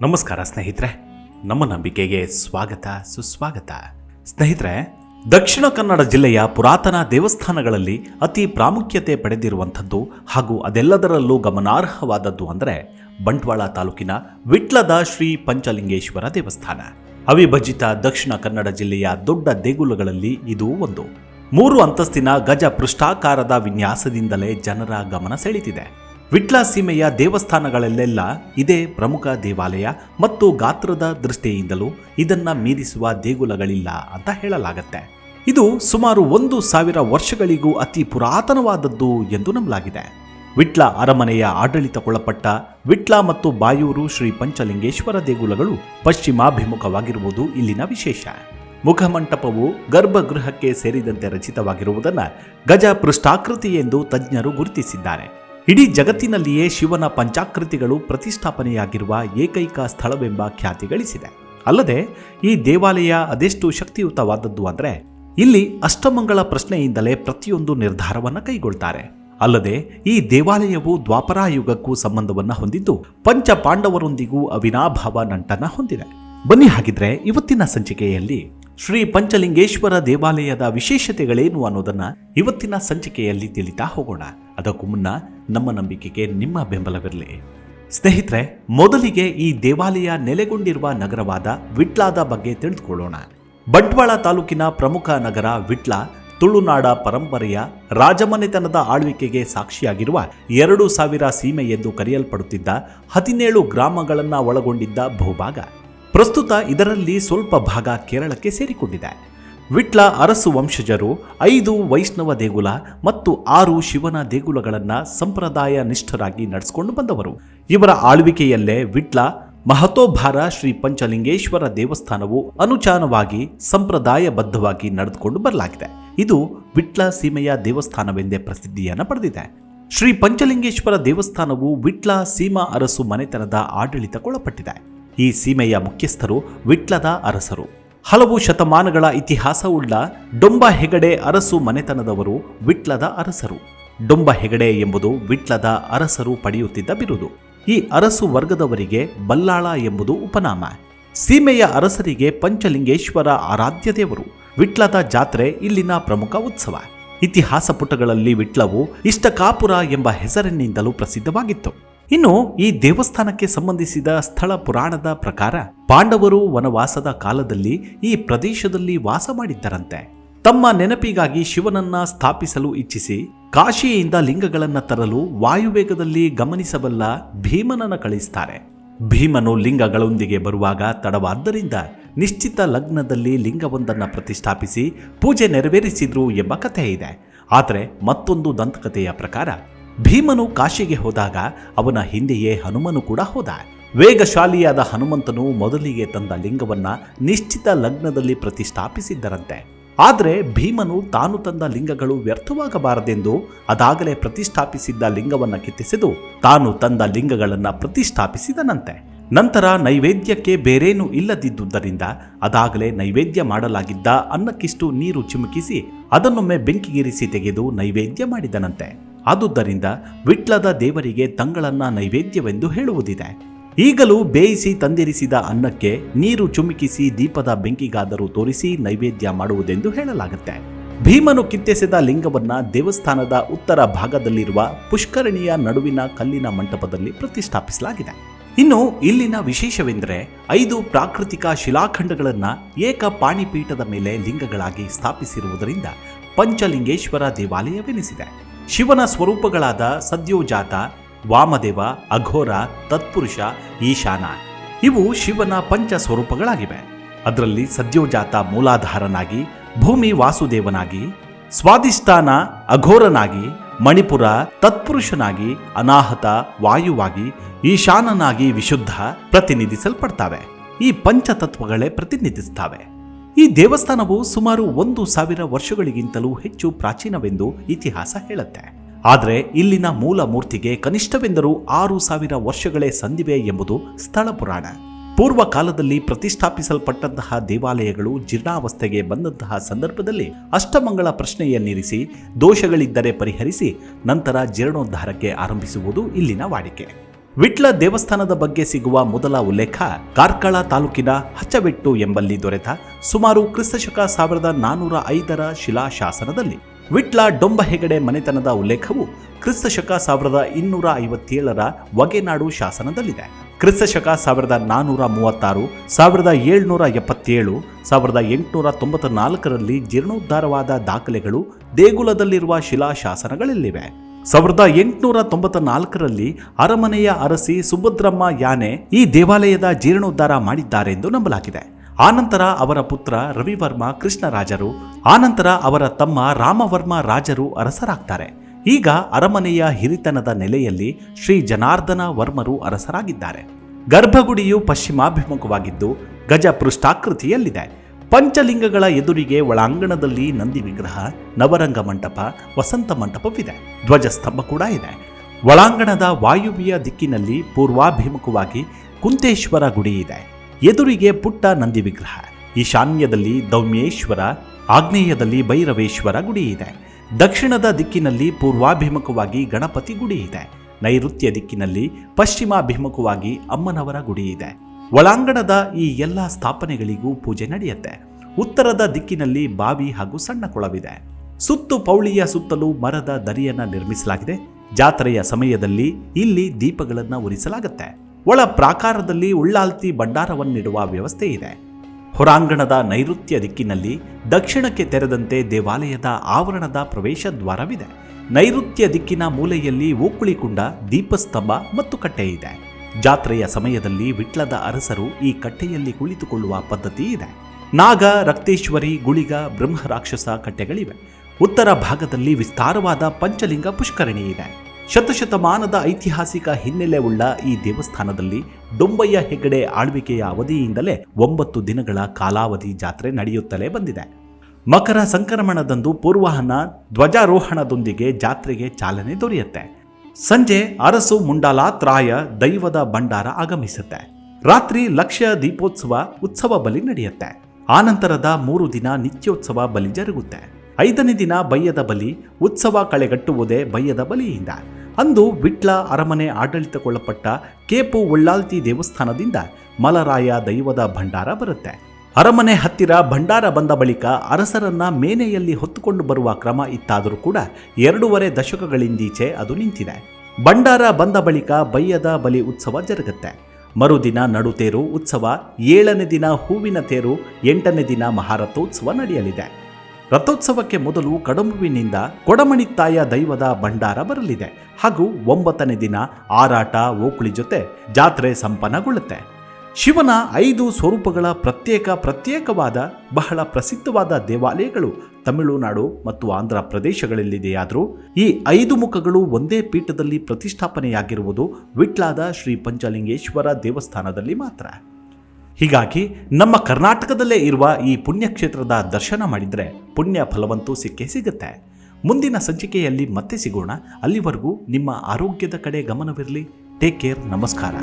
ನಮಸ್ಕಾರ ಸ್ನೇಹಿತರೆ, ನಮ್ಮ ನಂಬಿಕೆಗೆ ಸ್ವಾಗತ, ಸುಸ್ವಾಗತ. ಸ್ನೇಹಿತರೆ, ದಕ್ಷಿಣ ಕನ್ನಡ ಜಿಲ್ಲೆಯ ಪುರಾತನ ದೇವಸ್ಥಾನಗಳಲ್ಲಿ ಅತಿ ಪ್ರಾಮುಖ್ಯತೆ ಪಡೆದಿರುವಂಥದ್ದು ಹಾಗೂ ಅದೆಲ್ಲದರಲ್ಲೂ ಗಮನಾರ್ಹವಾದದ್ದು ಅಂದರೆ ಬಂಟ್ವಾಳ ತಾಲೂಕಿನ ವಿಟ್ಲದ ಶ್ರೀ ಪಂಚಲಿಂಗೇಶ್ವರ ದೇವಸ್ಥಾನ. ಅವಿಭಜಿತ ದಕ್ಷಿಣ ಕನ್ನಡ ಜಿಲ್ಲೆಯ ದೊಡ್ಡ ದೇಗುಲಗಳಲ್ಲಿ ಇದು ಒಂದು. ಮೂರು ಅಂತಸ್ತಿನ ಗಜ ಪೃಷ್ಠಾಕಾರದ ವಿನ್ಯಾಸದಿಂದಲೇ ಜನರ ಗಮನ ಸೆಳೆದಿದೆ ವಿಟ್ಲ ಸೀಮೆಯ ದೇವಸ್ಥಾನಗಳಲ್ಲೆಲ್ಲ ಇದೇ ಪ್ರಮುಖ ದೇವಾಲಯ ಮತ್ತು ಗಾತ್ರದ ದೃಷ್ಟಿಯಿಂದಲೂ ಇದನ್ನು ಮೀರಿಸುವ ದೇಗುಲಗಳಿಲ್ಲ ಅಂತ ಹೇಳಲಾಗತ್ತೆ. ಇದು ಸುಮಾರು ಒಂದು ಸಾವಿರ ವರ್ಷಗಳಿಗೂ ಅತಿ ಪುರಾತನವಾದದ್ದು ಎಂದು ನಂಬಲಾಗಿದೆ. ವಿಟ್ಲ ಅರಮನೆಯ ಆಡಳಿತಕ್ಕೊಳಪಟ್ಟ ವಿಟ್ಲ ಮತ್ತು ಬಾಯೂರು ಶ್ರೀ ಪಂಚಲಿಂಗೇಶ್ವರ ದೇಗುಲಗಳು ಪಶ್ಚಿಮಾಭಿಮುಖವಾಗಿರುವುದು ಇಲ್ಲಿನ ವಿಶೇಷ. ಮುಖಮಂಟಪವು ಗರ್ಭಗೃಹಕ್ಕೆ ಸೇರಿದಂತೆ ರಚಿತವಾಗಿರುವುದನ್ನು ಗಜ ಪೃಷ್ಠಾಕೃತಿ ಎಂದು ತಜ್ಞರು ಗುರುತಿಸಿದ್ದಾರೆ. ಇಡೀ ಜಗತ್ತಿನಲ್ಲಿಯೇ ಶಿವನ ಪಂಚಾಕೃತಿಗಳು ಪ್ರತಿಷ್ಠಾಪನೆಯಾಗಿರುವ ಏಕೈಕ ಸ್ಥಳವೆಂಬ ಖ್ಯಾತಿ ಗಳಿಸಿದೆ. ಅಲ್ಲದೆ ಈ ದೇವಾಲಯ ಅದೆಷ್ಟು ಶಕ್ತಿಯುತವಾದದ್ದು ಅಂದರೆ ಇಲ್ಲಿ ಅಷ್ಟಮಂಗಳ ಪ್ರಶ್ನೆಯಿಂದಲೇ ಪ್ರತಿಯೊಂದು ನಿರ್ಧಾರವನ್ನು ಕೈಗೊಳ್ತಾರೆ. ಅಲ್ಲದೆ ಈ ದೇವಾಲಯವು ದ್ವಾಪರಾಯುಗಕ್ಕೂ ಸಂಬಂಧವನ್ನು ಹೊಂದಿದ್ದು ಪಂಚ ಪಾಂಡವರೊಂದಿಗೂ ಅವಿನಾಭಾವ ನಂಟನ ಹೊಂದಿದೆ. ಬನ್ನಿ ಹಾಗಿದ್ರೆ ಇವತ್ತಿನ ಸಂಚಿಕೆಯಲ್ಲಿ ಶ್ರೀ ಪಂಚಲಿಂಗೇಶ್ವರ ದೇವಾಲಯದ ವಿಶೇಷತೆಗಳೇನು ಅನ್ನೋದನ್ನ ಇವತ್ತಿನ ಸಂಚಿಕೆಯಲ್ಲಿ ತಿಳಿತಾ ಹೋಗೋಣ. ಅದಕ್ಕೂ ಮುನ್ನ ನಮ್ಮ ನಂಬಿಕೆಗೆ ನಿಮ್ಮ ಬೆಂಬಲವಿರಲಿ. ಸ್ನೇಹಿತರೆ, ಮೊದಲಿಗೆ ಈ ದೇವಾಲಯ ನೆಲೆಗೊಂಡಿರುವ ನಗರವಾದ ವಿಟ್ಲಾದ ಬಗ್ಗೆ ತಿಳಿದುಕೊಳ್ಳೋಣ. ಬಂಟ್ವಾಳ ತಾಲೂಕಿನ ಪ್ರಮುಖ ನಗರ ವಿಟ್ಲ, ತುಳುನಾಡ ಪರಂಪರೆಯ ರಾಜಮನೆತನದ ಆಳ್ವಿಕೆಗೆ ಸಾಕ್ಷಿಯಾಗಿರುವ ಎರಡು ಸಾವಿರ ಸೀಮೆ ಎಂದು ಕರೆಯಲ್ಪಡುತ್ತಿದ್ದ ಹದಿನೇಳು ಗ್ರಾಮಗಳನ್ನ ಒಳಗೊಂಡಿದ್ದ ಭೂಭಾಗ. ಪ್ರಸ್ತುತ ಇದರಲ್ಲಿ ಸ್ವಲ್ಪ ಭಾಗ ಕೇರಳಕ್ಕೆ ಸೇರಿಕೊಂಡಿದೆ. ವಿಟ್ಲ ಅರಸು ವಂಶಜರು ಐದು ವೈಷ್ಣವ ದೇಗುಲ ಮತ್ತು ಆರು ಶಿವನ ದೇಗುಲಗಳನ್ನು ಸಂಪ್ರದಾಯ ನಿಷ್ಠರಾಗಿ ನಡೆಸಿಕೊಂಡು ಬಂದವರು. ಇವರ ಆಳ್ವಿಕೆಯಲ್ಲೇ ವಿಟ್ಲ, ಮಹತೋಭಾರ ಶ್ರೀ ಪಂಚಲಿಂಗೇಶ್ವರ ದೇವಸ್ಥಾನವು ಅನುಚಾನವಾಗಿ ಸಂಪ್ರದಾಯಬದ್ಧವಾಗಿ ನಡೆದುಕೊಂಡು ಬರಲಾಗಿದೆ. ಇದು ವಿಟ್ಲ ಸೀಮೆಯ ದೇವಸ್ಥಾನವೆಂದೇ ಪ್ರಸಿದ್ಧಿಯನ್ನು ಪಡೆದಿದೆ. ಶ್ರೀ ಪಂಚಲಿಂಗೇಶ್ವರ ದೇವಸ್ಥಾನವು ವಿಟ್ಲ ಸೀಮಾ ಅರಸು ಮನೆತನದ ಆಡಳಿತಕ್ಕೊಳಪಟ್ಟಿದೆ. ಈ ಸೀಮೆಯ ಮುಖ್ಯಸ್ಥರು ವಿಟ್ಲದ ಅರಸರು. ಹಲವು ಶತಮಾನಗಳ ಇತಿಹಾಸವುಳ್ಳ ಡೊಂಬ ಹೆಗಡೆ ಅರಸು ಮನೆತನದವರು ವಿಟ್ಲದ ಅರಸರು. ಡೊಂಬ ಹೆಗಡೆ ಎಂಬುದು ವಿಟ್ಲದ ಅರಸರು ಪಡೆಯುತ್ತಿದ್ದ ಬಿರುದು. ಈ ಅರಸು ವರ್ಗದವರಿಗೆ ಬಲ್ಲಾಳ ಎಂಬುದು ಉಪನಾಮ. ಸೀಮೆಯ ಅರಸರಿಗೆ ಪಂಚಲಿಂಗೇಶ್ವರ ಆರಾಧ್ಯ ದೇವರು. ವಿಟ್ಲದ ಜಾತ್ರೆ ಇಲ್ಲಿನ ಪ್ರಮುಖ ಉತ್ಸವ. ಇತಿಹಾಸ ಪುಟಗಳಲ್ಲಿ ವಿಟ್ಲವು ಇಷ್ಟಕಾಪುರ ಎಂಬ ಹೆಸರಿನಿಂದಲೂ ಪ್ರಸಿದ್ಧವಾಗಿತ್ತು. ಇನ್ನು ಈ ದೇವಸ್ಥಾನಕ್ಕೆ ಸಂಬಂಧಿಸಿದ ಸ್ಥಳ ಪುರಾಣದ ಪ್ರಕಾರ ಪಾಂಡವರು ವನವಾಸದ ಕಾಲದಲ್ಲಿ ಈ ಪ್ರದೇಶದಲ್ಲಿ ವಾಸ ಮಾಡಿದ್ದರಂತೆ. ತಮ್ಮ ನೆನಪಿಗಾಗಿ ಶಿವನನ್ನ ಸ್ಥಾಪಿಸಲು ಇಚ್ಛಿಸಿ ಕಾಶಿಯಿಂದ ಲಿಂಗಗಳನ್ನು ತರಲು ವಾಯುವೇಗದಲ್ಲಿ ಗಮನಿಸಬಲ್ಲ ಭೀಮನನ್ನ ಕಳಿಸ್ತಾರೆ. ಭೀಮನು ಲಿಂಗಗಳೊಂದಿಗೆ ಬರುವಾಗ ತಡವಾದ್ದರಿಂದ ನಿಶ್ಚಿತ ಲಗ್ನದಲ್ಲಿ ಲಿಂಗವೊಂದನ್ನು ಪ್ರತಿಷ್ಠಾಪಿಸಿ ಪೂಜೆ ನೆರವೇರಿಸಿದ್ರು ಎಂಬ ಕಥೆ ಇದೆ ಆದರೆ ಮತ್ತೊಂದು ದಂತಕಥೆಯ ಪ್ರಕಾರ ಭೀಮನು ಕಾಶಿಗೆ ಹೋದಾಗ ಅವನ ಹಿಂದೆಯೇ ಹನುಮನು ಕೂಡ ಹೋದ. ವೇಗಶಾಲಿಯಾದ ಹನುಮಂತನು ಮೊದಲಿಗೆ ತಂದ ಲಿಂಗವನ್ನ ನಿಶ್ಚಿತ ಲಗ್ನದಲ್ಲಿ ಪ್ರತಿಷ್ಠಾಪಿಸಿದ್ದರಂತೆ. ಆದರೆ ಭೀಮನು ತಾನು ತಂದ ಲಿಂಗಗಳು ವ್ಯರ್ಥವಾಗಬಾರದೆಂದು ಅದಾಗಲೇ ಪ್ರತಿಷ್ಠಾಪಿಸಿದ್ದ ಲಿಂಗವನ್ನ ಕಿತ್ತಿಸಿದು ತಾನು ತಂದ ಲಿಂಗಗಳನ್ನ ಪ್ರತಿಷ್ಠಾಪಿಸಿದನಂತೆ. ನಂತರ ನೈವೇದ್ಯಕ್ಕೆ ಬೇರೇನೂ ಇಲ್ಲದಿದ್ದುದರಿಂದ ಅದಾಗಲೇ ನೈವೇದ್ಯ ಮಾಡಲಾಗಿದ್ದ ಅನ್ನಕ್ಕಿಷ್ಟು ನೀರು ಚಿಮುಕಿಸಿ ಅದನ್ನೊಮ್ಮೆ ಬೆಂಕಿಗಿರಿಸಿ ತೆಗೆದು ನೈವೇದ್ಯ ಮಾಡಿದನಂತೆ. ಆದುದರಿಂದ ವಿಟ್ಲದ ದೇವರಿಗೆ ತಂಗಳನ್ನ ನೈವೇದ್ಯವೆಂದು ಹೇಳುವುದಿದೆ. ಈಗಲೂ ಬೇಯಿಸಿ ತಂದಿರಿಸಿದ ಅನ್ನಕ್ಕೆ ನೀರು ಚುಮುಕಿಸಿ ದೀಪದ ಬೆಂಕಿಗಾದರೂ ತೋರಿಸಿ ನೈವೇದ್ಯ ಮಾಡುವುದೆಂದು ಹೇಳಲಾಗುತ್ತೆ. ಭೀಮನು ಕಿತ್ತೆಸೆದ ಲಿಂಗವನ್ನ ದೇವಸ್ಥಾನದ ಉತ್ತರ ಭಾಗದಲ್ಲಿರುವ ಪುಷ್ಕರಣಿಯ ನಡುವಿನ ಕಲ್ಲಿನ ಮಂಟಪದಲ್ಲಿ ಪ್ರತಿಷ್ಠಾಪಿಸಲಾಗಿದೆ. ಇನ್ನು ಇಲ್ಲಿನ ವಿಶೇಷವೆಂದರೆ ಐದು ಪ್ರಾಕೃತಿಕ ಶಿಲಾಖಂಡಗಳನ್ನು ಏಕ ಪಾಣಿಪೀಠದ ಮೇಲೆ ಲಿಂಗಗಳಾಗಿ ಸ್ಥಾಪಿಸಿರುವುದರಿಂದ ಪಂಚಲಿಂಗೇಶ್ವರ ದೇವಾಲಯವೆನಿಸಿದೆ. ಶಿವನ ಸ್ವರೂಪಗಳಾದ ಸದ್ಯೋಜಾತ, ವಾಮದೇವ, ಅಘೋರ, ತತ್ಪುರುಷ, ಈಶಾನ, ಇವು ಶಿವನ ಪಂಚ ಸ್ವರೂಪಗಳಾಗಿವೆ. ಅದರಲ್ಲಿ ಸದ್ಯೋಜಾತ ಮೂಲಾಧಾರನಾಗಿ, ಭೂಮಿ ವಾಸುದೇವನಾಗಿ ಸ್ವಾದಿಷ್ಠಾನ ಅಘೋರನಾಗಿ, ಮಣಿಪುರ ತತ್ಪುರುಷನಾಗಿ, ಅನಾಹತ ವಾಯುವಾಗಿ, ಈಶಾನನಾಗಿ ವಿಶುದ್ಧ ಪ್ರತಿನಿಧಿಸಲ್ಪಡ್ತವೆ. ಈ ಪಂಚತತ್ವಗಳೇ ಪ್ರತಿನಿಧಿಸ್ತವೆ. ಈ ದೇವಸ್ಥಾನವು ಸುಮಾರು ಒಂದು ಸಾವಿರ ವರ್ಷಗಳಿಗಿಂತಲೂ ಹೆಚ್ಚು ಪ್ರಾಚೀನವೆಂದು ಇತಿಹಾಸ ಹೇಳುತ್ತೆ. ಆದರೆ ಇಲ್ಲಿನ ಮೂಲ ಮೂರ್ತಿಗೆ ಕನಿಷ್ಠವೆಂದರೂ ಆರು ಸಾವಿರ ವರ್ಷಗಳೇ ಸಂದಿವೆ ಎಂಬುದು ಸ್ಥಳ ಪುರಾಣ. ಪೂರ್ವ ಕಾಲದಲ್ಲಿ ಪ್ರತಿಷ್ಠಾಪಿಸಲ್ಪಟ್ಟಂತಹ ದೇವಾಲಯಗಳು ಜೀರ್ಣಾವಸ್ಥೆಗೆ ಬಂದಂತಹ ಸಂದರ್ಭದಲ್ಲಿ ಅಷ್ಟಮಂಗಳ ಪ್ರಶ್ನೆಯನ್ನಿರಿಸಿ, ದೋಷಗಳಿದ್ದರೆ ಪರಿಹರಿಸಿ, ನಂತರ ಜೀರ್ಣೋದ್ಧಾರಕ್ಕೆ ಆರಂಭಿಸುವುದು ಇಲ್ಲಿನ ವಾಡಿಕೆ. ವಿಟ್ಲ ದೇವಸ್ಥಾನದ ಬಗ್ಗೆ ಸಿಗುವ ಮೊದಲ ಉಲ್ಲೇಖ ಕಾರ್ಕಳ ತಾಲೂಕಿನ ಹಚ್ಚಬೆಟ್ಟು ಎಂಬಲ್ಲಿ ದೊರೆತ ಸುಮಾರು ಕ್ರಿಸ್ತಶಕ ಸಾವಿರದ ನಾನೂರ ಐದರ ಶಿಲಾಶಾಸನದಲ್ಲಿ ವಿಟ್ಲ ಡೊಂಬ ಹೆಗಡೆ ಮನೆತನದ ಉಲ್ಲೇಖವು ಕ್ರಿಸ್ತಶಕ ಸಾವಿರದ ಇನ್ನೂರ ಐವತ್ತೇಳರ ವಗೆನಾಡು ಶಾಸನದಲ್ಲಿದೆ. ಕ್ರಿಸ್ತಶಕ ಸಾವಿರದ ನಾನೂರ ಮೂವತ್ತಾರು, ಸಾವಿರದ ಏಳ್ನೂರ ಎಪ್ಪತ್ತೇಳು, ಸಾವಿರದ ಎಂಟುನೂರ ತೊಂಬತ್ತ ನಾಲ್ಕರಲ್ಲಿ ಜೀರ್ಣೋದ್ಧಾರವಾದ ದಾಖಲೆಗಳು ದೇಗುಲದಲ್ಲಿರುವ ಶಿಲಾಶಾಸನಗಳಲ್ಲಿವೆ. ಸಾವಿರದ ಎಂಟುನೂರ ತೊಂಬತ್ತ ನಾಲ್ಕರಲ್ಲಿ ಅರಮನೆಯ ಅರಸಿ ಸುಭದ್ರಮ್ಮ ಯಾನೆ ಈ ದೇವಾಲಯದ ಜೀರ್ಣೋದ್ಧಾರ ಮಾಡಿದ್ದಾರೆಂದು ನಂಬಲಾಗಿದೆ. ಆನಂತರ ಅವರ ಪುತ್ರ ರವಿವರ್ಮ ಕೃಷ್ಣರಾಜರು, ಆನಂತರ ಅವರ ತಮ್ಮ ರಾಮವರ್ಮ ರಾಜರು ಅರಸರಾಗ್ತಾರೆ. ಈಗ ಅರಮನೆಯ ಹಿರಿತನದ ನೆಲೆಯಲ್ಲಿ ಶ್ರೀ ಜನಾರ್ದನ ವರ್ಮರು ಅರಸರಾಗಿದ್ದಾರೆ. ಗರ್ಭಗುಡಿಯು ಪಶ್ಚಿಮಾಭಿಮುಖವಾಗಿದ್ದು ಗಜ ಪೃಷ್ಠಾಕೃತಿಯಲ್ಲಿದೆ. ಪಂಚಲಿಂಗಗಳ ಎದುರಿಗೆ ಒಳಾಂಗಣದಲ್ಲಿ ನಂದಿ ವಿಗ್ರಹ, ನವರಂಗ ಮಂಟಪ, ವಸಂತ ಮಂಟಪವಿದೆ. ಧ್ವಜಸ್ತಂಭ ಕೂಡ ಇದೆ. ಒಳಾಂಗಣದ ವಾಯುವ್ಯ ದಿಕ್ಕಿನಲ್ಲಿ ಪೂರ್ವಾಭಿಮುಖವಾಗಿ ಕುಂತೇಶ್ವರ ಗುಡಿ ಇದೆ. ಎದುರಿಗೆ ಪುಟ್ಟ ನಂದಿ ವಿಗ್ರಹ, ಈಶಾನ್ಯದಲ್ಲಿ ದೌಮ್ಯೇಶ್ವರ, ಆಗ್ನೇಯದಲ್ಲಿ ಭೈರವೇಶ್ವರ ಗುಡಿ ಇದೆ. ದಕ್ಷಿಣದ ದಿಕ್ಕಿನಲ್ಲಿ ಪೂರ್ವಾಭಿಮುಖವಾಗಿ ಗಣಪತಿ ಗುಡಿ ಇದೆ. ನೈಋತ್ಯ ದಿಕ್ಕಿನಲ್ಲಿ ಪಶ್ಚಿಮಾಭಿಮುಖವಾಗಿ ಅಮ್ಮನವರ ಗುಡಿ ಇದೆ. ಒಳಾಂಗಣದ ಈ ಎಲ್ಲ ಸ್ಥಾಪನೆಗಳಿಗೂ ಪೂಜೆ ನಡೆಯುತ್ತೆ. ಉತ್ತರದ ದಿಕ್ಕಿನಲ್ಲಿ ಬಾವಿ ಹಾಗೂ ಸಣ್ಣ ಕೊಳವಿದೆ. ಸುತ್ತು ಪೌಳಿಯ ಸುತ್ತಲೂ ಮರದ ದರಿಯನ್ನ ನಿರ್ಮಿಸಲಾಗಿದೆ. ಜಾತ್ರೆಯ ಸಮಯದಲ್ಲಿ ಇಲ್ಲಿ ದೀಪಗಳನ್ನು ಉರಿಸಲಾಗುತ್ತೆ. ಒಳ ಪ್ರಾಕಾರದಲ್ಲಿ ಉಳ್ಳಾಲ್ತಿ ಭಂಡಾರವನ್ನಿಡುವ ವ್ಯವಸ್ಥೆ ಇದೆ. ಹೊರಾಂಗಣದ ನೈಋತ್ಯ ದಿಕ್ಕಿನಲ್ಲಿ ದಕ್ಷಿಣಕ್ಕೆ ತೆರೆದಂತೆ ದೇವಾಲಯದ ಆವರಣದ ಪ್ರವೇಶ ದ್ವಾರವಿದೆ ನೈಋತ್ಯ ದಿಕ್ಕಿನ ಮೂಲೆಯಲ್ಲಿ ಓಕುಳಿಕುಂಡ ದೀಪಸ್ತಂಭ ಮತ್ತು ಕಟ್ಟೆ ಇದೆ ಜಾತ್ರೆಯ ಸಮಯದಲ್ಲಿ ವಿಟ್ಲದ ಅರಸರು ಈ ಕಟ್ಟೆಯಲ್ಲಿ ಕುಳಿತುಕೊಳ್ಳುವ ಪದ್ಧತಿ ಇದೆ. ನಾಗ, ರಕ್ತೇಶ್ವರಿ, ಗುಳಿಗ ಬ್ರಹ್ಮರಾಕ್ಷಸ ಕಟ್ಟೆಗಳಿವೆ. ಉತ್ತರ ಭಾಗದಲ್ಲಿ ವಿಸ್ತಾರವಾದ ಪಂಚಲಿಂಗ ಪುಷ್ಕರಣಿ ಇದೆ. ಶತಶತಮಾನದ ಐತಿಹಾಸಿಕ ಹಿನ್ನೆಲೆ ಉಳ್ಳ ಈ ದೇವಸ್ಥಾನದಲ್ಲಿ ಡೊಂಬಯ್ಯ ಹೆಗಡೆ ಆಳ್ವಿಕೆಯ ಅವಧಿಯಿಂದಲೇ ಒಂಬತ್ತು ದಿನಗಳ ಕಾಲಾವಧಿ ಜಾತ್ರೆ ನಡೆಯುತ್ತಲೇ ಬಂದಿದೆ. ಮಕರ ಸಂಕ್ರಮಣದಂದು ಪೂರ್ವಾಹನ ಧ್ವಜಾರೋಹಣದೊಂದಿಗೆ ಜಾತ್ರೆಗೆ ಚಾಲನೆ ದೊರೆಯುತ್ತೆ. ಸಂಜೆ ಅರಸು ಮುಂಡಾಲಾತ್ರಾಯ ದೈವದ ಭಂಡಾರ ಆಗಮಿಸುತ್ತೆ. ರಾತ್ರಿ ಲಕ್ಷ್ಯ ದೀಪೋತ್ಸವ ಉತ್ಸವ ಬಲಿ ನಡೆಯುತ್ತೆ. ಆನಂತರದ ಮೂರು ದಿನ ನಿತ್ಯೋತ್ಸವ ಬಲಿ ಜರುಗುತ್ತೆ. ಐದನೇ ದಿನ ಬಯ್ಯದ ಬಲಿ, ಉತ್ಸವ ಕಳೆಗಟ್ಟುವುದೇ ಬಯ್ಯದ ಬಲಿಯಿಂದ. ಅಂದು ವಿಟ್ಲ ಅರಮನೆ ಆಡಳಿತಗೊಳ್ಳಪಟ್ಟ ಕೇಪು ಉಳ್ಳಾಲ್ತಿ ದೇವಸ್ಥಾನದಿಂದ ಮಲರಾಯ ದೈವದ ಭಂಡಾರ ಬರುತ್ತೆ. ಅರಮನೆ ಹತ್ತಿರ ಭಂಡಾರ ಬಂದ ಬಳಿಕ ಅರಸರನ್ನ ಮೇನೆಯಲ್ಲಿ ಹೊತ್ತುಕೊಂಡು ಬರುವ ಕ್ರಮ ಇತ್ತಾದರೂ ಕೂಡ ಎರಡೂವರೆ ದಶಕಗಳಿಂದೀಚೆ ಅದು ನಿಂತಿದೆ. ಭಂಡಾರ ಬಂದ ಬಳಿಕ ಬಯ್ಯದ ಬಲಿ ಉತ್ಸವ ಜರುಗುತ್ತೆ. ಮರುದಿನ ನಡುತೇರು ಉತ್ಸವ, ಏಳನೇ ದಿನ ಹೂವಿನ ತೇರು, ಎಂಟನೇ ದಿನ ಮಹಾರಥೋತ್ಸವ ನಡೆಯಲಿದೆ. ರಥೋತ್ಸವಕ್ಕೆ ಮೊದಲು ಕಡಂಬುವಿನಿಂದ ಕೊಡಮಣಿ ತಾಯ ದೈವದ ಭಂಡಾರ ಬರಲಿದೆ. ಹಾಗೂ ಒಂಬತ್ತನೇ ದಿನ ಆರಾಟ, ಓಕುಳಿ ಜೊತೆ ಜಾತ್ರೆ ಸಂಪನ್ನಗೊಳ್ಳುತ್ತೆ. ಶಿವನ ಐದು ಸ್ವರೂಪಗಳ ಪ್ರತ್ಯೇಕ ಪ್ರತ್ಯೇಕವಾದ, ಬಹಳ ಪ್ರಸಿದ್ಧವಾದ ದೇವಾಲಯಗಳು ತಮಿಳುನಾಡು ಮತ್ತು ಆಂಧ್ರ ಪ್ರದೇಶಗಳಲ್ಲಿದೆಯಾದರೂ, ಈ ಐದು ಮುಖಗಳು ಒಂದೇ ಪೀಠದಲ್ಲಿ ಪ್ರತಿಷ್ಠಾಪನೆಯಾಗಿರುವುದು ವಿಟ್ಲಾದ ಶ್ರೀ ಪಂಚಲಿಂಗೇಶ್ವರ ದೇವಸ್ಥಾನದಲ್ಲಿ ಮಾತ್ರ. ಹೀಗಾಗಿ, ನಮ್ಮ ಕರ್ನಾಟಕದಲ್ಲೇ ಇರುವ ಈ ಪುಣ್ಯಕ್ಷೇತ್ರದ ದರ್ಶನ ಮಾಡಿದರೆ ಪುಣ್ಯ ಫಲವಂತೂ ಸಿಕ್ಕೇ ಸಿಗುತ್ತೆ. ಮುಂದಿನ ಸಂಚಿಕೆಯಲ್ಲಿ ಮತ್ತೆ ಸಿಗೋಣ. ಅಲ್ಲಿವರೆಗೂ ನಿಮ್ಮ ಆರೋಗ್ಯದ ಕಡೆ ಗಮನವಿರಲಿ. ಟೇಕ್ ಕೇರ್ ನಮಸ್ಕಾರ.